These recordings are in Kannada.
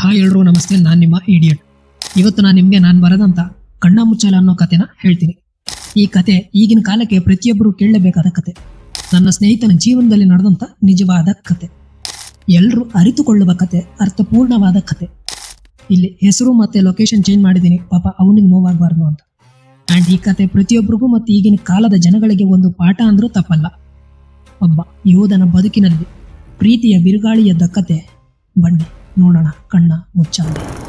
ಹಾಯ್ ಎಲ್ರು, ನಮಸ್ತೆ. ನಾನು ನಿಮ್ಮ ಇಡಿಯಟ್ ಇವತ್ತು ನಾನು ನಿಮಗೆ ನಾನು ಬರೆದಂಥ ಕಣ್ಣ ಮುಚ್ಚಲ ಅನ್ನೋ ಕಥೆನ ಹೇಳ್ತೀನಿ. ಈ ಕತೆ ಈಗಿನ ಕಾಲಕ್ಕೆ ಪ್ರತಿಯೊಬ್ಬರು ಕೇಳಲೇಬೇಕಾದ ಕತೆ ನನ್ನ ಸ್ನೇಹಿತನ ಜೀವನದಲ್ಲಿ ನಡೆದಂತ ನಿಜವಾದ ಕತೆ ಎಲ್ಲರೂ ಅರಿತುಕೊಳ್ಳುವ ಕತೆ ಅರ್ಥಪೂರ್ಣವಾದ ಕತೆ ಇಲ್ಲಿ ಹೆಸರು ಮತ್ತೆ ಲೊಕೇಶನ್ ಚೇಂಜ್ ಮಾಡಿದ್ದೀನಿ. ಪಾಪ ಅವನಿಗೆ ನೋವಾಗಬಾರ್ದು ಅಂತ. ಆ್ಯಂಡ್ ಈ ಕತೆ ಪ್ರತಿಯೊಬ್ಬರಿಗೂ ಮತ್ತು ಈಗಿನ ಕಾಲದ ಜನಗಳಿಗೆ ಒಂದು ಪಾಠ ಅಂದರೂ ತಪ್ಪಲ್ಲ. ಒಬ್ಬ ಯೋಧನ ಬದುಕಿನಲ್ಲಿ ಪ್ರೀತಿಯ ಬಿರುಗಾಳಿಯದ್ದ ಕತೆ ಬನ್ನಿ. ನೋಡೋಣ ಕಣ್ಣ ಮುಚ್ಚಾಲೆ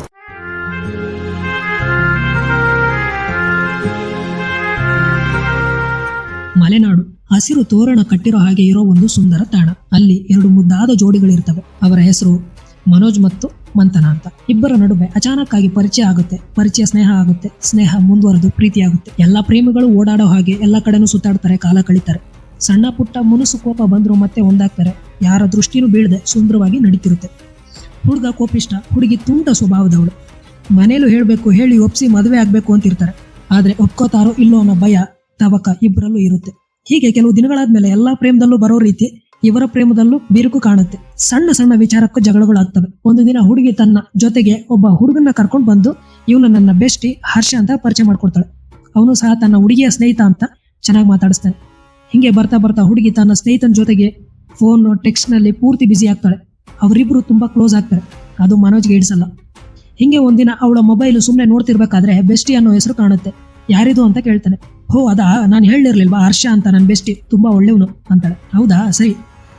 ಮಲೆನಾಡು ಹಸಿರು ತೋರಣ ಕಟ್ಟಿರೋ ಹಾಗೆ ಇರೋ ಒಂದು ಸುಂದರ ತಾಣ. ಅಲ್ಲಿ ಎರಡು ಮುದ್ದಾದ ಜೋಡಿಗಳಿರ್ತವೆ. ಅವರ ಹೆಸರು ಮನೋಜ್ ಮತ್ತು ಮಂಥನ ಅಂತ. ಇಬ್ಬರ ನಡುವೆ ಅಚಾನಕ್ ಆಗಿ ಪರಿಚಯ ಆಗುತ್ತೆ. ಪರಿಚಯ ಸ್ನೇಹ ಆಗುತ್ತೆ. ಸ್ನೇಹ ಮುಂದುವರೆದು ಪ್ರೀತಿಯಾಗುತ್ತೆ. ಎಲ್ಲಾ ಪ್ರೇಮಿಗಳು ಓಡಾಡೋ ಹಾಗೆ ಎಲ್ಲ ಕಡೆನೂ ಸುತ್ತಾಡ್ತಾರೆ, ಕಾಲ ಕಳೀತಾರೆ. ಸಣ್ಣ ಪುಟ್ಟ ಮುನುಸು ಕೋಪ ಬಂದ್ರು ಮತ್ತೆ ಒಂದಾಗ್ತಾರೆ. ಯಾರ ದೃಷ್ಟಿನೂ ಬೀಳದೆ ಸುಂದರವಾಗಿ ನಡೀತಿರುತ್ತೆ. ಹುಡುಗ ಕೋಪಿಷ್ಟ ಹುಡುಗಿ ತುಂಟ ಸ್ವಭಾವದವಳು. ಮನೇಲೂ ಹೇಳಬೇಕು, ಹೇಳಿ ಒಪ್ಸಿ ಮದುವೆ ಆಗಬೇಕು ಅಂತಿರ್ತಾರೆ. ಆದ್ರೆ ಒಪ್ಕೋತಾರೋ ಇಲ್ಲೋ ಅನ್ನೋ ಭಯ ತವಕ ಇಬ್ಬರಲ್ಲೂ ಇರುತ್ತೆ. ಹೀಗೆ ಕೆಲವು ದಿನಗಳಾದ್ಮೇಲೆ ಎಲ್ಲಾ ಪ್ರೇಮದಲ್ಲೂ ಬರೋ ರೀತಿ ಇವರ ಪ್ರೇಮದಲ್ಲೂ ಬಿರುಕು ಕಾಣುತ್ತೆ. ಸಣ್ಣ ಸಣ್ಣ ವಿಚಾರಕ್ಕೂ ಜಗಳಗಳಾಗ್ತವೆ. ಒಂದು ದಿನ ಹುಡುಗಿ ತನ್ನ ಜೊತೆಗೆ ಒಬ್ಬ ಹುಡುಗನ ಕರ್ಕೊಂಡು ಬಂದು ಇವನು ನನ್ನ ಬೆಸ್ಟಿ ಹರ್ಷ ಅಂತ ಪರಿಚಯ ಮಾಡ್ಕೊಡ್ತಾಳೆ. ಅವನು ಸಹ ತನ್ನ ಹುಡುಗಿಯ ಸ್ನೇಹಿತ ಅಂತ ಚೆನ್ನಾಗಿ ಮಾತಾಡಿಸ್ತಾನೆ. ಹಿಂಗೆ ಬರ್ತಾ ಬರ್ತಾ ಹುಡುಗಿ ತನ್ನ ಸ್ನೇಹಿತನ ಜೊತೆಗೆ ಫೋನ್ ಟೆಕ್ಸ್ಟ್ನಲ್ಲಿ ಪೂರ್ತಿ ಬ್ಯುಸಿ ಆಗ್ತಾಳೆ. ಅವರಿಬ್ರು ತುಂಬಾ ಕ್ಲೋಸ್ ಆಗ್ತಾರೆ. ಅದು ಮನೋಜ್ಗೆ ಇಡ್ಸಲ್ಲ ಹಿಂಗೆ ಒಂದಿನ ಅವಳ ಮೊಬೈಲ್ ಸುಮ್ಮನೆ ನೋಡ್ತಿರ್ಬೇಕಾದ್ರೆ ಬೆಸ್ಟಿ ಅನ್ನೋ ಹೆಸರು ಕಾಣುತ್ತೆ. ಯಾರಿದು ಅಂತ ಕೇಳ್ತಾನೆ. ಹೋ, ಅದಾ? ನಾನು ಹೇಳಿರ್ಲಿಲ್ವಾ ಹರ್ಷ ಅಂತ ನನ್ನ ಬೆಸ್ಟಿ ತುಂಬಾ ಒಳ್ಳೆಯವನು ಅಂತಾಳೆ. ಹೌದಾ? ಸರಿ.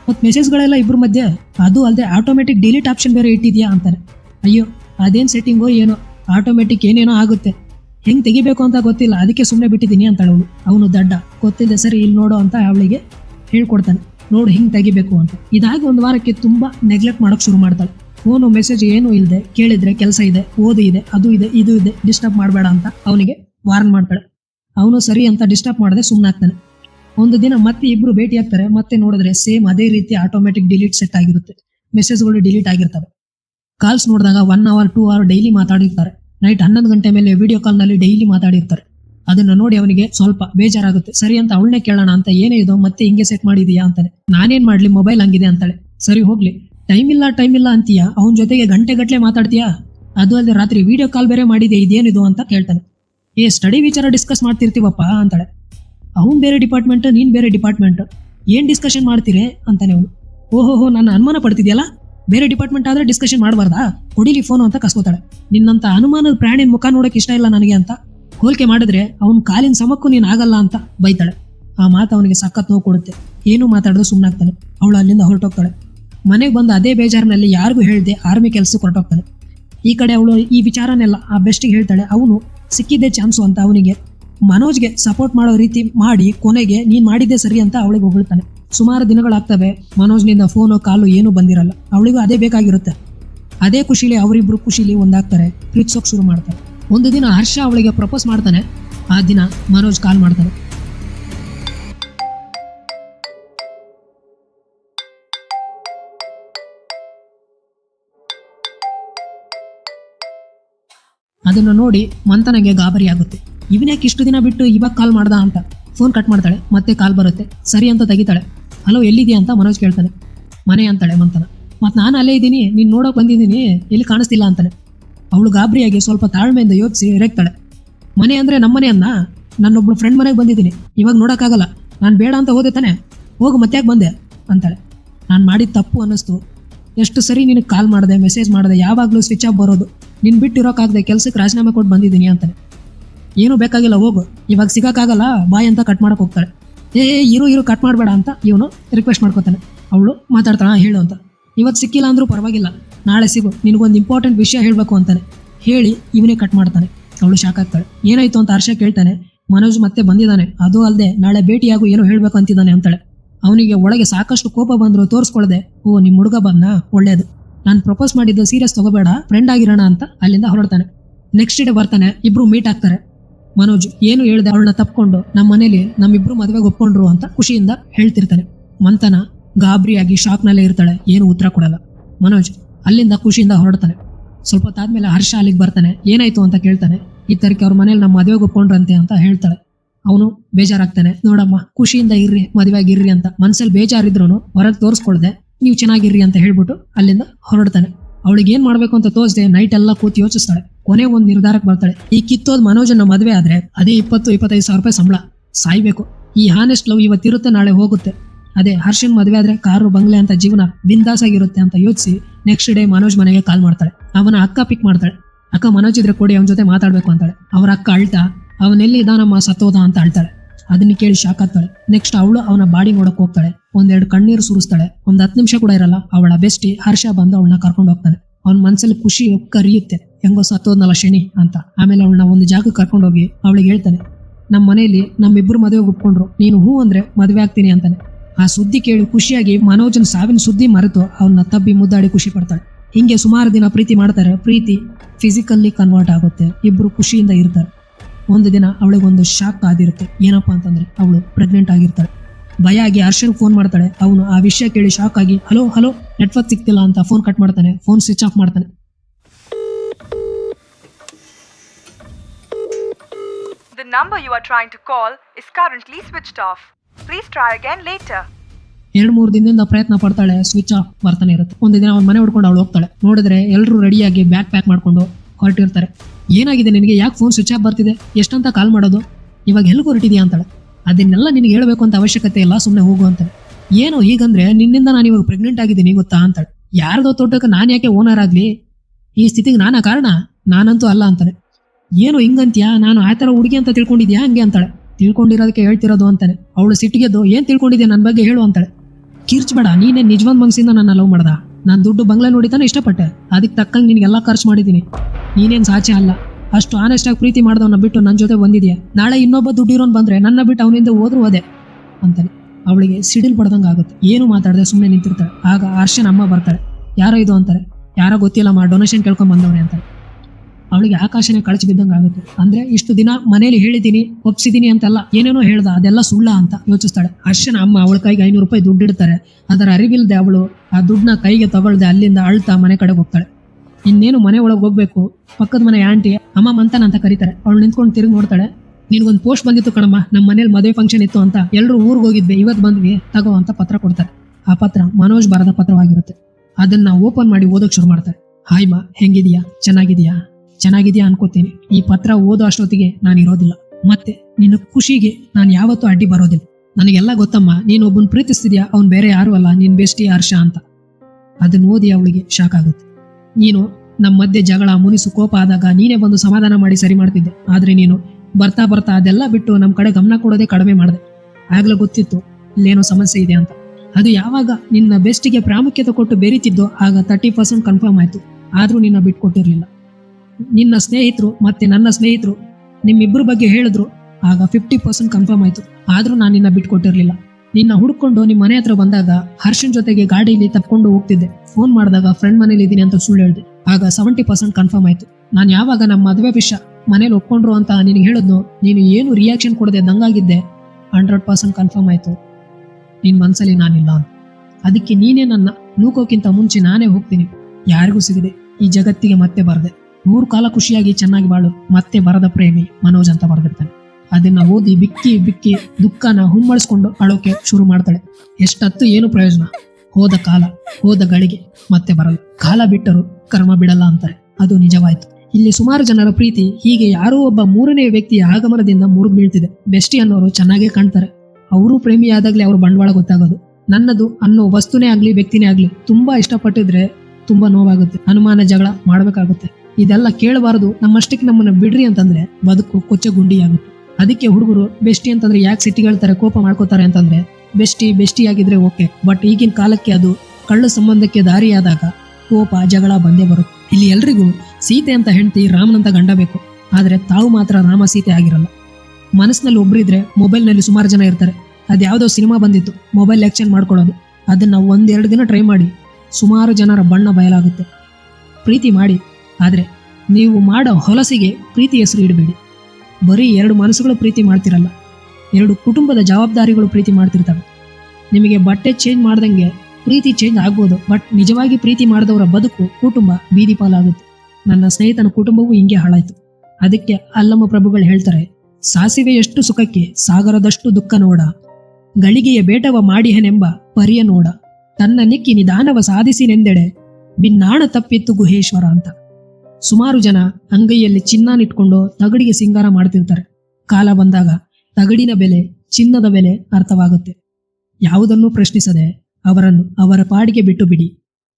ಮತ್ತು ಮೆಸೇಜ್ಗಳೆಲ್ಲ ಇಬ್ರ ಮಧ್ಯೆ ಅದು ಅಲ್ಲದೆ ಆಟೋಮೆಟಿಕ್ ಡಿಲೀಟ್ ಆಪ್ಷನ್ ಬೇರೆ ಇಟ್ಟಿದ್ಯಾ ಅಂತಾನೆ ಅಯ್ಯೋ, ಅದೇನ್ ಸೆಟ್ಟಿಂಗೋ ಏನೋ? ಆಟೋಮೆಟಿಕ್ ಏನೇನೋ ಆಗುತ್ತೆ. ಹೆಂಗ್ ತೆಗಿಬೇಕು ಅಂತ ಗೊತ್ತಿಲ್ಲ. ಅದಕ್ಕೆ ಸುಮ್ಮನೆ ಬಿಟ್ಟಿದ್ದೀನಿ ಅಂತಾಳೆ ಅವನು ದಡ್ಡ. ಗೊತ್ತಿಲ್ಲದೆ ಸರಿ ಇಲ್ಲಿ ನೋಡೋ ಅಂತ ಅವಳಿಗೆ ಹೇಳ್ಕೊಡ್ತಾನೆ. ನೋಡು ಹಿಂಗ್ ತೆಗಿಬೇಕು ಅಂತ. ಇದಾಗಿ ಒಂದು ವಾರಕ್ಕೆ ತುಂಬಾ ನೆಗ್ಲೆಕ್ಟ್ ಮಾಡಕ್ ಶುರು ಮಾಡ್ತಾಳೆ. ಫೋನು ಮೆಸೇಜ್ ಏನೂ ಇಲ್ಲದೆ ಕೇಳಿದ್ರೆ ಕೆಲಸ ಇದೆ, ಓದು ಇದೆ, ಅದು ಇದೆ, ಇದು ಇದೆ ಡಿಸ್ಟರ್ಬ್ ಮಾಡಬೇಡ ಅಂತ ಅವನಿಗೆ ವಾರ್ನ್ ಮಾಡ್ತಾಳೆ. ಅವನು ಸರಿ ಅಂತ ಡಿಸ್ಟರ್ಬ್ ಮಾಡದೆ ಸುಮ್ಮನಾಗ್ತಾನೆ ಒಂದು ದಿನ ಮತ್ತೆ ಇಬ್ರು ಭೇಟಿ ಆಗ್ತಾರೆ, ಮತ್ತೆ ನೋಡಿದ್ರೆ ಸೇಮ್ ಅದೇ ರೀತಿ ಆಟೋಮೆಟಿಕ್ ಡಿಲೀಟ್ ಸೆಟ್ ಆಗಿರುತ್ತೆ. ಮೆಸೇಜ್ಗಳು ಡಿಲೀಟ್ ಆಗಿರ್ತವೆ. ಕಾಲ್ಸ್ ನೋಡಿದಾಗ one hour two hour daily ಮಾತಾಡಿರ್ತಾರೆ. Night ಹನ್ನೊಂದು ಗಂಟೆ ಮೇಲೆ ವಿಡಿಯೋ ಕಾಲ್ನಲ್ಲಿ ಡೈಲಿ ಮಾತಾಡಿರ್ತಾರೆ. ಅದನ್ನ ನೋಡಿ ಅವನಿಗೆ ಸ್ವಲ್ಪ ಬೇಜಾರಾಗುತ್ತೆ. ಸರಿ ಅಂತ ಅವಳನ್ನೇ ಕೇಳೋಣ ಅಂತ ಏನೇ ಇದು ಮತ್ತೆ ಹಿಂಗೆ ಸೆಟ್ ಮಾಡಿದೀಯಾ ಅಂತಾನೆ. ನಾನೇನ್ ಮಾಡ್ಲಿ ಮೊಬೈಲ್ ಹಂಗಿದೆ ಅಂತಾಳೆ. ಸರಿ ಹೋಗ್ಲಿ. ಟೈಮ್ ಇಲ್ಲ ಟೈಮ್ ಇಲ್ಲ ಅಂತೀಯಾ? ಅವನ ಜೊತೆಗೆ ಗಂಟೆ ಗಟ್ಲೆ ಮಾತಾಡ್ತೀಯಾ? ಅದು ಅಲ್ಲದೆ ರಾತ್ರಿ ವಿಡಿಯೋ ಕಾಲ್ ಬೇರೆ ಮಾಡಿದೆ ಇದೇನಿದು ಅಂತ ಕೇಳ್ತಾನೆ. ಏ ಸ್ಟಡಿ ವಿಚಾರ ಡಿಸ್ಕಸ್ ಮಾಡ್ತಿರ್ತೀವಪ್ಪ ಅಂತಾಳೆ. ಅವನ್ ಬೇರೆ ಡಿಪಾರ್ಟ್ಮೆಂಟ್ ನೀನ್ ಬೇರೆ ಡಿಪಾರ್ಟ್ಮೆಂಟ್ ಏನ್ ಡಿಸ್ಕಷನ್ ಮಾಡ್ತೀರಿ ಅಂತಾನೆ ಅವನು. ಓಹೋಹೋ, ನನ್ನ ಅನುಮಾನ ಪಡ್ತಿದ್ಯಲ್ಲ? ಬೇರೆ ಡಿಪಾರ್ಟ್ಮೆಂಟ್ ಆದ್ರೆ ಡಿಸ್ಕಷನ್ ಮಾಡಬಾರ್ದಾ? ಕೊಡಿಲಿ ಫೋನ್ ಅಂತ ಕಸ್ಕೋತಾಳೆ. ನಿನ್ನಂತ ಅನುಮಾನದ ಪ್ರಾಣಿನ ಮುಖ ನೋಡಕ್ ಇಷ್ಟ ಇಲ್ಲ ನನಗೆ ಅಂತ. ಹೋಲಿಕೆ ಮಾಡಿದ್ರೆ ಅವನ್ ಕಾಲಿನ ಸಮಕ್ಕೂ ನೀನು ಆಗಲ್ಲ ಅಂತ ಬೈತಾಳೆ. ಆ ಮಾತು ಅವನಿಗೆ ಸಖತ್ ನೋವು ಕೊಡುತ್ತೆ. ಏನು ಮಾತಾಡೋದು ಸುಮ್ಮನಾಗ್ತಾನೆ ಅವಳು ಅಲ್ಲಿಂದ ಹೊರಟೋಗ್ತಾಳೆ. ಮನೆಗೆ ಬಂದು ಅದೇ ಬೇಜಾರಿನಲ್ಲಿ ಯಾರಿಗೂ ಹೇಳ್ದೆ ಆರ್ಮಿ ಕೆಲಸಕ್ಕೆ ಹೊರಟೋಗ್ತಾನೆ. ಈ ಕಡೆ ಅವಳು ಈ ವಿಚಾರನೆಲ್ಲ ಆ ಬೆಸ್ಟಿಗೆ ಹೇಳ್ತಾಳೆ, ಅವನು ಸಿಕ್ಕಿದ್ದೆ ಚಾನ್ಸು ಅಂತ ಅವನಿಗೆ. ಮನೋಜ್ಗೆ ಸಪೋರ್ಟ್ ಮಾಡೋ ರೀತಿ ಮಾಡಿ ಕೊನೆಗೆ ನೀನ್ ಮಾಡಿದ್ದೆ ಸರಿ ಅಂತ ಅವಳಿಗೆ ಹೊಗಳ್ತಾನೆ. ಸುಮಾರು ದಿನಗಳಾಗ್ತವೆ, ಮನೋಜ್ನಿಂದ ಫೋನು, ಕಾಲು ಏನೂ ಬಂದಿರಲ್ಲ. ಅವಳಿಗೂ ಅದೇ ಬೇಕಾಗಿರುತ್ತೆ. ಅದೇ ಖುಷಿಲಿ ಅವರಿಬ್ರು ಖುಷಿಲಿ ಒಂದಾಗ್ತಾರೆ. ಪ್ರೀತ್ಸೋಕ್ ಶುರು ಮಾಡ್ತಾರೆ. ಒಂದು ದಿನ ಹರ್ಷ ಅವಳಿಗೆ ಪ್ರಪೋಸ್ ಮಾಡ್ತಾನೆ, ಆ ದಿನ ಮನೋಜ್ ಕಾಲ್ ಮಾಡ್ತಾನೆ. ಅದನ್ನು ನೋಡಿ ಮಂತನಗೆ ಗಾಬರಿ ಆಗುತ್ತೆ. ಇವನ್ಯಾಕೆ ಇಷ್ಟು ದಿನ ಬಿಟ್ಟು ಇವಾಗ ಕಾಲ್ ಮಾಡ್ದ ಅಂತ? ಫೋನ್ ಕಟ್ ಮಾಡ್ತಾಳೆ, ಮತ್ತೆ ಕಾಲ್ ಬರುತ್ತೆ. ಸರಿ ಅಂತ ತೆಗಿತಾಳೆ. ಹಲೋ, ಎಲ್ಲಿದ್ಯಾ? ಅಂತ ಮನೋಜ್ ಕೇಳ್ತಾನೆ. ಮನೆ ಅಂತಾಳೆ ಮಂತನ. ಮತ್ತೆ ನಾನು ಅಲ್ಲೇ ಇದ್ದೀನಿ, ನೀನು ನೋಡೋಕೆ ಬಂದಿದ್ದೀನಿ, ಎಲ್ಲಿ ಕಾಣಿಸ್ತಿಲ್ಲ ಅಂತಾನೆ. ಅವಳು ಗಾಬರಿಯಾಗಿ ಸ್ವಲ್ಪ ತಾಳ್ಮೆಯಿಂದ ಯೋಚಿಸಿ ರೇಗ್ತಾಳೆ. ಮನೆ ಅಂದ್ರೆ ನಮ್ಮನೆ ಅನ್ನ? ನನ್ನೊಬ್ಳು ಫ್ರೆಂಡ್ ಮನೆಗೆ ಬಂದಿದ್ದೀನಿ. ಇವಾಗ ನೋಡೋಕ್ಕಾಗಲ್ಲ. ನಾನು ಬೇಡ ಅಂತ ಹೋದೆ ತಾನೆ? ಹೋಗು ಮತ್ತೆ ಬಂದೆ? ಅಂತಾಳೆ. ನಾನು ಮಾಡಿದ ತಪ್ಪು ಅನ್ನಿಸ್ತು. ಎಷ್ಟು ಸರಿ ನಿನಗೆ ಕಾಲ್ ಮಾಡಿದೆ ಮೆಸೇಜ್ ಮಾಡಿದೆ ಯಾವಾಗಲೂ ಸ್ವಿಚ್ ಆಫ್ ಬರೋದು. ನಿನ್ ಬಿಟ್ಟಿರೋಕ್ಕಾಗದೆ ಕೆಲ್ಸಕ್ಕೆ ರಾಜೀನಾಮೆ ಕೊಟ್ಟು ಬಂದಿದ್ದೀನಿ ಅಂತಾನೆ ಏನೂ ಬೇಕಾಗಿಲ್ಲ ಹೋಗು. ಇವಾಗ ಸಿಗೋಕ್ಕಾಗಲ್ಲ ಬಾಯ್ ಅಂತ ಕಟ್ ಮಾಡೋಕೆ ಹೋಗ್ತಾಳೆ. ಏ, ಇರು ಇರು ಕಟ್ ಮಾಡಬೇಡ ಅಂತ ಇವನು ರಿಕ್ವೆಸ್ಟ್ ಮಾಡ್ಕೋತಾನೆ. ಅವಳು ಮಾತಾಡ್ತಾಳ ಹೇಳು ಅಂತ. ಇವತ್ತು ಸಿಕ್ಕಿಲ್ಲ ಅಂದರೂ ಪರವಾಗಿಲ್ಲ. ನಾಳೆ ಸಿಗು, ನಿನಗೊಂದು ಇಂಪಾರ್ಟೆಂಟ್ ವಿಷಯ ಹೇಳಬೇಕು ಅಂತಾನೆ. ಹೇಳಿ, ಇವನೇ ಕಟ್ ಮಾಡ್ತಾನೆ. ಅವಳು ಶಾಕ್ ಆಗ್ತಾಳೆ. ಏನಾಯ್ತು ಅಂತ ಹರ್ಷ ಕೇಳ್ತಾನೆ. ಮನೋಜ್ ಮತ್ತೆ ಬಂದಿದ್ದಾನೆ. ಅದು ಅಲ್ಲದೆ ನಾಳೆ ಭೇಟಿಯಾಗು ಏನೋ ಹೇಳಬೇಕು ಅಂತಿದ್ದಾನೆ ಅಂತಾಳೆ. ಅವನಿಗೆ ಒಳಗೆ ಸಾಕಷ್ಟು ಕೋಪ ಬಂದರೂ ತೋರಿಸ್ಕೊಳ್ಳದೆ ಓ ನಿಮ್ಮ ಹುಡುಗ ಬಂದ ಒಳ್ಳೇದು. ನಾನು ಪ್ರಪೋಸ್ ಮಾಡಿದ್ದು ಸೀರಿಯಸ್ ತಗೋಬೇಡ ಫ್ರೆಂಡ್ ಆಗಿರೋಣ ಅಂತ ಅಲ್ಲಿಂದ ಹೊರಡ್ತಾನೆ. ನೆಕ್ಸ್ಟ್ ಡೇ ಬರ್ತಾನೆ, ಇಬ್ರು ಮೀಟ್ ಆಗ್ತಾರೆ. ಮನೋಜ್ ಏನು ಹೇಳಿದೆ ಅವಳನ್ನ ತಪ್ಕೊಂಡು ನಮ್ಮ ಮನೇಲಿ ನಮ್ಮಿಬ್ರು ಮದುವೆಗೆ ಒಪ್ಕೊಂಡ್ರು ಅಂತ ಖುಷಿಯಿಂದ ಹೇಳ್ತಿರ್ತಾನೆ. ಮಂತನ ಗಾಬರಿಯಾಗಿ ಶಾಕ್ನಲ್ಲೇ ಇರ್ತಾಳೆ, ಏನು ಉತ್ತರ ಕೊಡಲ್ಲ. ಮನೋಜ್ ಅಲ್ಲಿಂದ ಖುಷಿಯಿಂದ ಹೊರಡ್ತಾನೆ. ಸ್ವಲ್ಪ ಹೊತ್ತಾದ್ಮೇಲೆ ಹರ್ಷ ಅಲ್ಲಿಗೆ ಬರ್ತಾನೆ. ಏನಾಯ್ತು ಅಂತ ಕೇಳ್ತಾನೆ. ಈ ತರಕ್ಕೆ ಅವ್ರ ಮನೇಲಿ ನಮ್ಮ ಮದುವೆಗೆ ಒಪ್ಕೊಂಡ್ರಂತೆ ಅಂತ ಹೇಳ್ತಾಳೆ. ಅವನು ಬೇಜಾರಾಗ್ತಾನೆ. ನೋಡಮ್ಮ, ಖುಷಿಯಿಂದ ಇರ್ರಿ, ಮದುವೆಯಾಗಿ ಇರ್ರಿ ಅಂತ. ಮನ್ಸಲ್ಲಿ ಬೇಜಾರಿದ್ರು ಹೊರಗೆ ತೋರಿಸ್ಕೊಳ್ದೆ, ನೀವು ಚೆನ್ನಾಗಿರ್ರಿ ಅಂತ ಹೇಳ್ಬಿಟ್ಟು ಅಲ್ಲಿಂದ ಹೊರಡ್ತಾನೆ. ಅವಳಿಗೆ ಏನ್ ಮಾಡ್ಬೇಕು ಅಂತ ತೋರಿಸದೆ ನೈಟ್ ಎಲ್ಲ ಕೂತು ಯೋಚಿಸ್ತಾಳೆ. ಕೊನೆ ಒಂದು ನಿರ್ಧಾರಕ್ಕೆ ಬರ್ತಾಳೆ. ಈ ಕಿತ್ತೋದ್ ಮನೋಜನ ಮದುವೆ ಆದ್ರೆ ಅದೇ ಇಪ್ಪತ್ತು, ಇಪ್ಪತ್ತೈದು ಸಾವಿರ ರೂಪಾಯಿ ಸಂಬಳ. ಸಾಯ್ಬೇಕು. ಈ ಹಾನೆಸ್ಟ್ ಲವ್ ಇವತ್ತಿರುತ್ತೆ, ನಾಳೆ ಹೋಗುತ್ತೆ. ಅದೇ ಹರ್ಷನ್ ಮದುವೆ ಆದ್ರೆ ಕಾರು ಬಂಗ್ಲೆ ಅಂತ ಜೀವನ ಬಿಂದಾಸ್ ಆಗಿರುತ್ತೆ ಅಂತ ಯೋಚಿಸಿ ನೆಕ್ಸ್ಟ್ ಡೇ ಮನೋಜ್ ಮನೆಗೆ ಕಾಲ್ ಮಾಡ್ತಾಳೆ. ಅವನ ಅಕ್ಕ ಪಿಕ್ ಮಾಡ್ತಾಳೆ. ಅಕ್ಕ ಮನೋಜ್ ಇದ್ರೆ ಕೊಡಿ, ಅವನ ಜೊತೆ ಮಾತಾಡ್ಬೇಕು ಅಂತಾಳೆ. ಅವರ ಅಕ್ಕ ಅಳ್ತಾ, ಅವನೆಲ್ಲಿ ಇದಾನಮ್ಮ ಸತ್ತೋದ? ಅಂತ ಅಳ್ತಾಳೆ. ಅದನ್ನ ಕೇಳಿ ಶಾಕ್ ಆಗ್ತಾಳೆ. ನೆಕ್ಸ್ಟ್ ಅವಳು ಅವನ ಬಾಡಿ ನೋಡಕ್ ಹೋಗ್ತಾಳೆ. ಒಂದೆರಡು ಕಣ್ಣೀರು ಸುರಿಸ್ತಾಳೆ. ಒಂದ್ ಹತ್ತು ನಿಮಿಷ ಕೂಡ ಇರಲ್ಲ, ಅವಳ ಬೆಸ್ಟಿ ಹರ್ಷ ಬಂದು ಅವಳನ್ನ ಕರ್ಕೊಂಡು ಹೋಗ್ತಾನೆ. ಅವನ ಮನ್ಸಲ್ಲಿ ಖುಷಿ ಕರಿಯುತ್ತೆ. ಹೆಂಗೋ ಸತ್ತೋದ್ನಲ್ಲ ಶನಿ ಅಂತ. ಆಮೇಲೆ ಅವಳನ್ನ ಒಂದು ಜಾಗಕ್ಕೆ ಕರ್ಕೊಂಡೋಗಿ ಅವಳಿಗೆ ಹೇಳ್ತಾನೆ ನಮ್ಮ ಮನೆಯಲ್ಲಿ ನಮ್ಮಿಬ್ರು ಮದುವೆ ಒಪ್ಕೊಂಡ್ರು. ನೀನು ಹೂ ಅಂದ್ರೆ ಮದುವೆ ಆಗ್ತೀನಿ ಅಂತಾನೆ. ಆ ಸುದ್ದಿ ಕೇಳಿ ಖುಷಿಯಾಗಿ ಮನೋಜನ್ ಸಾವಿನ ಸುದ್ದಿ ಮರೆತು ಅವನ್ನ ತಬ್ಬಿ ಮುದ್ದಾಡಿ ಖುಷಿ ಪಡ್ತಾಳೆ. ಹಿಂಗೆ ಸುಮಾರು ದಿನ ಪ್ರೀತಿ ಮಾಡ್ತಾರೆ. ಪ್ರೀತಿ ಫಿಸಿಕಲ್ಲಿ ಕನ್ವರ್ಟ್ ಆಗುತ್ತೆ. ಇಬ್ಬರು ಖುಷಿಯಿಂದ ಇರ್ತಾರೆ. ಒಂದು ದಿನ ಅವಳಿಗೊಂದು ಶಾಕ್ ಆಗಿರುತ್ತೆ ಏನಪ್ಪಾ ಅಂತಂದ್ರೆ ಅವಳು ಪ್ರೆಗ್ನೆಂಟ್ ಆಗಿರ್ತಾಳೆ. ಭಯ ಆಗಿ ಹರ್ಷನ್ ಫೋನ್ ಮಾಡ್ತಾಳೆ. ಅವನು ಆ ವಿಷಯ ಕೇಳಿ ಶಾಕ್ ಆಗಿ ಹಲೋ ಹಲೋ ನೆಟ್ವರ್ಕ್ ಸಿಗ್ತಿಲ್ಲ ಅಂತ ಫೋನ್ ಕಟ್ ಮಾಡ್ತಾನೆ. ಫೋನ್ ಸ್ವಿಚ್ ಆಫ್ ಮಾಡ್ತಾನೆ. The number you are trying to call is currently switched off. Please try again later. ಎರಡು ಮೂರು ದಿನದಿಂದ ಪ್ರಯತ್ನ ಪಡ್ತಾಳೆ ಸ್ವಿಚ್ ಆಫ್ ಬರ್ತಾನೆ ಇರುತ್ತೆ. ಒಂದು ದಿನ ಅವ್ನ ಮನೆ ಹುಡ್ಕೊಂಡು ಅವಳು ಹೋಗ್ತಾಳೆ. ನೋಡಿದ್ರೆ ಎಲ್ಲರೂ ರೆಡಿಯಾಗಿ ಬ್ಯಾಗ್ ಪ್ಯಾಕ್ ಮಾಡ್ಕೊಂಡು ಹೊರಟಿರ್ತಾರೆ. ಏನಾಗಿದೆ ನಿನಗೆ? ಯಾಕೆ ಫೋನ್ ಸ್ವಿಚ್ ಆಫ್ ಬರ್ತಿದೆ? ಎಷ್ಟಂತ ಕಾಲ್ ಮಾಡೋದು? ಇವಾಗ ಎಲ್ಲಿ ಹೊರಟಿದ್ಯಾ ಅಂತಾಳೆ. ಅದನ್ನೆಲ್ಲ ನಿನಗೆ ಹೇಳಬೇಕು ಅಂತ ಅವಶ್ಯಕತೆ ಇಲ್ಲ ಸುಮ್ಮನೆ ಹೋಗು ಅಂತ ಏನು ಹೀಗಂದ್ರೆ ನಿನ್ನಿಂದ ನಾನು ಇವಾಗ ಪ್ರೆಗ್ನೆಂಟ್ ಆಗಿದ್ದೀನಿ, ಗೊತ್ತಾ ಅಂತಾಳೆ. ಯಾರ್ದೋ ತೋಟಕ್ಕೆ ನಾನು ಯಾಕೆ ಓನರ್ ಆಗಲಿ? ಈ ಸ್ಥಿತಿಗೆ ನಾನಾ ಕಾರಣ? ನಾನಂತೂ ಅಲ್ಲ ಅಂತಾನೆ ಏನು ಹಿಂಗಂತೀಯಾ? ನಾನು ಆ ಥರ ಹುಡುಗಿ ಅಂತ ತಿಳ್ಕೊಂಡಿದ್ಯಾ? ಹಂಗೆ ಅಂತಾಳೆ. ತಿಳ್ಕೊಂಡಿರೋದಕ್ಕೆ ಹೇಳ್ತಿರೋದು ಅಂತಾನೆ. ಅವಳು ಸಿಟ್ಟಿಗೆದ್ದು ಏನ್ ತಿಳ್ಕೊಂಡಿದ್ಯಾ ನನ್ನ ಬಗ್ಗೆ ಹೇಳು ಅಂತಾಳೆ. ಕಿರ್ಚ್ಬೇಡ ನೀನೇ ನಿಜವಾದ ಮನಸ್ಸಿಂದ ನನ್ನ ಲವ್ ಮಾಡ್ದ? ನಾನು ದುಡ್ಡು ಬಂಗ್ಲೆ ನೋಡಿದಾನೆ ಇಷ್ಟಪಟ್ಟೆ. ಅದಕ್ಕೆ ತಕ್ಕಂಗೆ ನಿನಗೆಲ್ಲ ಖರ್ಚು ಮಾಡಿದ್ದೀನಿ. ನೀನೇನ್ ಸಾಚೆ ಅಲ್ಲ. ಅಷ್ಟು ಆನೆಸ್ಟಾಗಿ ಪ್ರೀತಿ ಮಾಡ್ದವನ್ನ ಬಿಟ್ಟು ನನ್ನ ಜೊತೆ ಬಂದಿದ್ಯಾ? ನಾಳೆ ಇನ್ನೊಬ್ಬ ದುಡ್ಡಿರೋನ್ ಬಂದ್ರೆ ನನ್ನ ಬಿಟ್ಟು ಅವನಿಂದ ಹೋದ್ರು ಹೋದೆ ಅಂತಾನೆ. ಅವಳಿಗೆ ಸಿಡಿಲ್ ಪಡ್ದಂಗ ಆಗುತ್ತೆ. ಏನು ಮಾತಾಡದೆ ಸುಮ್ಮನೆ ನಿಂತಿರ್ತಾಳೆ. ಆಗ ಹರ್ಷನ್ ಅಮ್ಮ ಬರ್ತಾಳೆ ಯಾರೋ ಇದು ಅಂತಾರೆ. ಯಾರೋ ಗೊತ್ತಿಲ್ಲಮ್ಮ ಡೊನೇಷನ್ ಕೇಳ್ಕೊಂಡ್ ಬಂದವ್ರೆ ಅಂತಾರೆ ಅವಳಿಗೆ ಆಕಾಶನೇ ಕಳಚಿ ಬಿದ್ದಂಗೆ ಆಗುತ್ತೆ. ಅಂದ್ರೆ ಇಷ್ಟು ದಿನ ಮನೇಲಿ ಹೇಳಿದ್ದೀನಿ ಒಪ್ಸಿದೀನಿ ಅಂತೆಲ್ಲ, ಏನೇನೋ ಹೇಳ್ದ, ಅದೆಲ್ಲ ಸುಳ್ಳ ಅಂತ ಯೋಚಿಸ್ತಾಳೆ. ಅರ್ಶನ ಅಮ್ಮ ಅವಳ ಕೈಗೆ ಐನೂರು ರೂಪಾಯಿ ದುಡ್ಡು ಇಡ್ತಾರೆ. ಅದರ ಅರಿವಿಲ್ದೆ ಅವಳು ಆ ದುಡ್ಡನ್ನ ಕೈಗೆ ತಗೊಳ್ದೆ ಅಲ್ಲಿಂದ ಅಳ್ತಾ ಮನೆ ಕಡೆಗೆ ಹೋಗ್ತಾಳೆ. ಇನ್ನೇನು ಮನೆ ಒಳಗೆ ಹೋಗ್ಬೇಕು? ಪಕ್ಕದ ಮನೆ ಆಂಟಿ, ಅಮ್ಮ ಮಂತನ ಅಂತ ಕರೀತಾರೆ. ಅವಳು ನಿಂತ್ಕೊಂಡು ತಿರುಗಿ ನೋಡ್ತಾಳೆ. ನಿನ್ಗೊಂದು ಪೋಸ್ಟ್ ಬಂದಿತ್ತು ಕಣಮ್ಮ ನಮ್ಮ ಮನೇಲಿ ಮದುವೆ ಫಂಕ್ಷನ್ ಇತ್ತು ಅಂತ. ಎಲ್ಲರೂ ಊರಿಗೆ ಹೋಗಿದ್ವಿ ಇವತ್ತು ಬಂದ್ವಿ, ತಗೋ ಅಂತ ಪತ್ರ ಕೊಡ್ತಾರೆ. ಆ ಪತ್ರ ಮನೋಜ್ ಬರದ ಪತ್ರವಾಗಿರುತ್ತೆ. ಅದನ್ನ ಓಪನ್ ಮಾಡಿ ಓದೋಕೆ ಶುರು ಮಾಡ್ತಾರೆ. ಹಾಯ್ ಮಾ, ಹೆಂಗಿದ್ಯಾ? ಚೆನ್ನಾಗಿದ್ಯಾ? ಚೆನ್ನಾಗಿದ್ಯಾ ಅನ್ಕೋತೀನಿ. ಈ ಪತ್ರ ಓದೋ ಅಷ್ಟೊತ್ತಿಗೆ ನಾನು ಇರೋದಿಲ್ಲ. ಮತ್ತೆ ನಿನ್ನ ಖುಷಿಗೆ ನಾನು ಯಾವತ್ತೂ ಅಡ್ಡಿ ಬರೋದಿಲ್ಲ. ನನಗೆಲ್ಲ ಗೊತ್ತಮ್ಮ, ನೀನು ಒಬ್ಬನ್ ಪ್ರೀತಿಸ್ತಿದ್ಯಾ? ಅವ್ನು ಬೇರೆ ಯಾರು ಅಲ್ಲ, ನಿನ್ ಬೆಸ್ಟಿ ಹರ್ಷ ಅಂತ. ಅದನ್ನ ಓದಿ ಅವಳಿಗೆ ಶಾಕ್ ಆಗುತ್ತೆ. ನೀನು ನಮ್ಮ ಮಧ್ಯೆ ಜಗಳ, ಮುನಿಸು, ಕೋಪ ಆದಾಗ ನೀನೇ ಬಂದು ಸಮಾಧಾನ ಮಾಡಿ ಸರಿ ಮಾಡ್ತಿದ್ದೆ. ಆದ್ರೆ ನೀನು ಬರ್ತಾ ಬರ್ತಾ ಅದೆಲ್ಲ ಬಿಟ್ಟು ನಮ್ಮ ಕಡೆ ಗಮನ ಕೊಡೋದೇ ಕಡಿಮೆ ಮಾಡಿದೆ. ಆಗ್ಲೇ ಗೊತ್ತಿತ್ತು, ಇಲ್ಲೇನೋ ಸಮಸ್ಯೆ ಇದೆ ಅಂತ. ಅದು ಯಾವಾಗ ನಿನ್ನ ಬೆಸ್ಟಿಗೆ ಪ್ರಾಮುಖ್ಯತೆ ಕೊಟ್ಟು ಬೆರೀತಿದ್ದೋ ಆಗ ತರ್ಟಿ ಪರ್ಸೆಂಟ್ ಕನ್ಫರ್ಮ್ ಆಯ್ತು. ಆದ್ರೂ ನಿನ್ನ ಬಿಟ್ಕೊಟ್ಟಿರ್ಲಿಲ್ಲ. ನಿನ್ನ ಸ್ನೇಹಿತರು ಮತ್ತೆ ನನ್ನ ಸ್ನೇಹಿತರು ನಿಮ್ಮಿಬ್ಬರ ಬಗ್ಗೆ ಹೇಳಿದ್ರು. ಆಗ ಫಿಫ್ಟಿ ಪರ್ಸೆಂಟ್ ಕನ್ಫರ್ಮ್ ಆಯ್ತು. ಆದ್ರೂ ನಾನು ನಿನ್ನ ಬಿಟ್ಕೊಟ್ಟಿರ್ಲಿಲ್ಲ. ನಿನ್ನ ಹುಡ್ಕೊಂಡು ನಿಮ್ಮ ಮನೆ ಹತ್ರ ಬಂದಾಗ ಹರ್ಷನ್ ಜೊತೆಗೆ ಗಾಡಿಯಲ್ಲಿ ತಪ್ಕೊಂಡು ಹೋಗ್ತಿದ್ದೆ. ಫೋನ್ ಮಾಡಿದಾಗ ಫ್ರೆಂಡ್ ಮನೇಲಿ ಇದ್ದೀನಿ ಅಂತ ಸುಳ್ಳು ಹೇಳಿದೆ. ಆಗ ಸೆವೆಂಟಿ ಪರ್ಸೆಂಟ್ ಕನ್ಫರ್ಮ್ ಆಯ್ತು. ನಾನು ಯಾವಾಗ ನಮ್ಮ ಮದುವೆ ವಿಷಯ ಮನೇಲಿ ಒಪ್ಕೊಂಡ್ರು ಅಂತ ನಿನಗೆ ಹೇಳಿದ್ನು, ನೀನು ಏನು ರಿಯಾಕ್ಷನ್ ಕೊಡದೆ ದಂಗಾಗಿದ್ದೆ ಹಂಡ್ರೆಡ್ ಪರ್ಸೆಂಟ್ ಕನ್ಫರ್ಮ್ ಆಯ್ತು. ನಿನ್ ಮನ್ಸಲ್ಲಿ ನಾನಿಲ್ಲ ಅದಕ್ಕೆ ನೀನೇ ನನ್ನ ನೂಕೋಕ್ಕಿಂತ ಮುಂಚೆ ನಾನೇ ಹೋಗ್ತೀನಿ. ಯಾರಿಗೂ ಸಿಗದೆ ಈ ಜಗತ್ತಿಗೆ ಮತ್ತೆ ಬರದೆ. ನೂರು ಕಾಲ ಖುಷಿಯಾಗಿ ಚೆನ್ನಾಗಿ ಬಾಳು. ಮತ್ತೆ ಬರದ ಪ್ರೇಮಿ ಮನೋಜ್ ಅಂತ ಬರೆದಿರ್ತಾನೆ. ಅದನ್ನ ಓದಿ ಬಿಕ್ಕಿ ಬಿಕ್ಕಿ ದುಃಖನ ಹುಮ್ಮಳಿಸ್ಕೊಂಡು ಅಳೋಕೆ ಶುರು ಮಾಡ್ತಾಳೆ. ಎಷ್ಟತ್ತು ಏನು ಪ್ರಯೋಜನ? ಹೋದ ಕಾಲ, ಹೋದ ಗಳಿಗೆ ಮತ್ತೆ ಬರಲ್ಲ. ಕಾಲ ಬಿಟ್ಟರು ಕರ್ಮ ಬಿಡಲ್ಲ ಅಂತಾರೆ. ಅದು ನಿಜವಾಯ್ತು. ಇಲ್ಲಿ ಸುಮಾರು ಜನರ ಪ್ರೀತಿ ಹೀಗೆ ಯಾರೋ ಒಬ್ಬ ಮೂರನೇ ವ್ಯಕ್ತಿಯ ಆಗಮನದಿಂದ ಮುರಿದು ಬೀಳ್ತಿದೆ. ಬೆಸ್ಟಿ ಅನ್ನೋರು ಚೆನ್ನಾಗೇ ಕಾಣ್ತಾರೆ. ಅವರು ಪ್ರೇಮಿಯಾದಾಗ್ಲೇ ಅವ್ರ ಬಂಡವಾಳ ಗೊತ್ತಾಗೋದು. ನನ್ನದು ಅನ್ನೋ ವಸ್ತುನೇ ಆಗ್ಲಿ, ವ್ಯಕ್ತಿನೇ ಆಗ್ಲಿ, ತುಂಬಾ ಇಷ್ಟಪಟ್ಟಿದ್ರೆ ತುಂಬಾ ನೋವಾಗುತ್ತೆ. ಅನುಮಾನ ಜಗಳ ಮಾಡ್ಬೇಕಾಗುತ್ತೆ. ಇದೆಲ್ಲ ಕೇಳಬಾರದು. ನಮ್ಮಷ್ಟಕ್ಕೆ ನಮ್ಮನ್ನ ಬಿಡ್ರಿ ಅಂತಂದ್ರೆ ಬದುಕು ಕೊಚ್ಚ ಗುಂಡಿಯಾಗುತ್ತೆ. ಅದಕ್ಕೆ ಹುಡುಗರು ಬೆಸ್ಟಿ ಅಂತಂದ್ರೆ ಯಾಕೆ ಸಿಟ್ಟಿಗಳ್ತಾರೆ ಕೋಪ ಮಾಡ್ಕೋತಾರೆ ಅಂತಂದ್ರೆ ಬೆಸ್ಟಿ ಬೆಸ್ಟಿ ಆಗಿದ್ರೆ ಓಕೆ, ಬಟ್ ಈಗಿನ ಕಾಲಕ್ಕೆ ಅದು ಕಳ್ಳ ಸಂಬಂಧಕ್ಕೆ ದಾರಿಯಾದಾಗ ಕೋಪ, ಜಗಳ ಬಂದೇ ಬರುತ್ತೆ. ಇಲ್ಲಿ ಎಲ್ರಿಗೂ ಸೀತೆ ಅಂತ ಹೆಂಡತಿ ರಾಮನಂತ ಗಂಡ ಬೇಕು. ಆದ್ರೆ ತಾವು ಮಾತ್ರ ರಾಮ ಸೀತೆ ಆಗಿರಲ್ಲ. ಮನಸ್ಸಿನಲ್ಲಿ ಒಬ್ಬರಿದ್ರೆ ಮೊಬೈಲ್ನಲ್ಲಿ ಸುಮಾರು ಜನ ಇರ್ತಾರೆ. ಅದ್ಯಾವುದೋ ಸಿನಿಮಾ ಬಂದಿತ್ತು, ಮೊಬೈಲ್ ಎಕ್ಸ್ಚೇಂಜ್ ಮಾಡ್ಕೊಳ್ಳೋದು. ಅದನ್ನ ಒಂದೆರಡು ದಿನ ಟ್ರೈ ಮಾಡಿ ಸುಮಾರು ಜನರ ಬಣ್ಣ ಬಯಲಾಗುತ್ತೆ. ಪ್ರೀತಿ ಮಾಡಿ. ಆದರೆ ನೀವು ಮಾಡೋ ಹೊಲಸಿಗೆ ಪ್ರೀತಿ ಹೆಸರು ಇಡಬೇಡಿ. ಬರೀ ಎರಡು ಮನಸ್ಸುಗಳು ಪ್ರೀತಿ ಮಾಡ್ತಿರಲ್ಲ, ಎರಡು ಕುಟುಂಬದ ಜವಾಬ್ದಾರಿಗಳು ಪ್ರೀತಿ ಮಾಡ್ತಿರ್ತವೆ. ನಿಮಗೆ ಬಟ್ಟೆ ಚೇಂಜ್ ಮಾಡ್ದಂಗೆ ಪ್ರೀತಿ ಚೇಂಜ್ ಆಗ್ಬೋದು ಬಟ್ ನಿಜವಾಗಿ ಪ್ರೀತಿ ಮಾಡಿದವರ ಬದುಕು, ಕುಟುಂಬ ಬೀದಿ ಪಾಲಾಗುತ್ತೆ. ನನ್ನ ಸ್ನೇಹಿತನ ಕುಟುಂಬವೂ ಹಿಂಗೆ ಹಾಳಾಯ್ತು. ಅದಕ್ಕೆ ಅಲ್ಲಮ್ಮ ಪ್ರಭುಗಳು ಹೇಳ್ತಾರೆ ಸಾಸಿವೆಯಷ್ಟು ಸುಖಕ್ಕೆ, ಸಾಗರದಷ್ಟು ದುಃಖ ನೋಡ. ಗಳಿಗೆಯ ಬೇಟವ ಮಾಡಿಹನೆಂಬ ಪರಿಯ ನೋಡ. ತನ್ನ ನಿಕ್ಕಿ ನಿಧಾನವ ಸಾಧಿಸಿನೆಂದೆಡೆ, ಬಿನ್ನಾಣ ತಪ್ಪಿತ್ತು ಗುಹೇಶ್ವರ ಅಂತ. ಸುಮಾರು ಜನ ಅಂಗೈಯಲ್ಲಿ ಚಿನ್ನಾನಿಟ್ಕೊಂಡು ತಗಡಿಗೆ ಸಿಂಗಾರ ಮಾಡ್ತಿರ್ತಾರೆ. ಕಾಲ ಬಂದಾಗ ತಗಡಿನ ಬೆಲೆ ಚಿನ್ನದ ಬೆಲೆ ಅರ್ಥವಾಗುತ್ತೆ. ಯಾವುದನ್ನೂ ಪ್ರಶ್ನಿಸದೆ ಅವರನ್ನು ಅವರ ಪಾಡಿಗೆ ಬಿಟ್ಟು ಬಿಡಿ.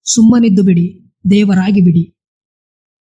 ಸುಮ್ಮನಿದ್ದು ಬಿಡಿ, ದೇವರಾಗಿ ಬಿಡಿ.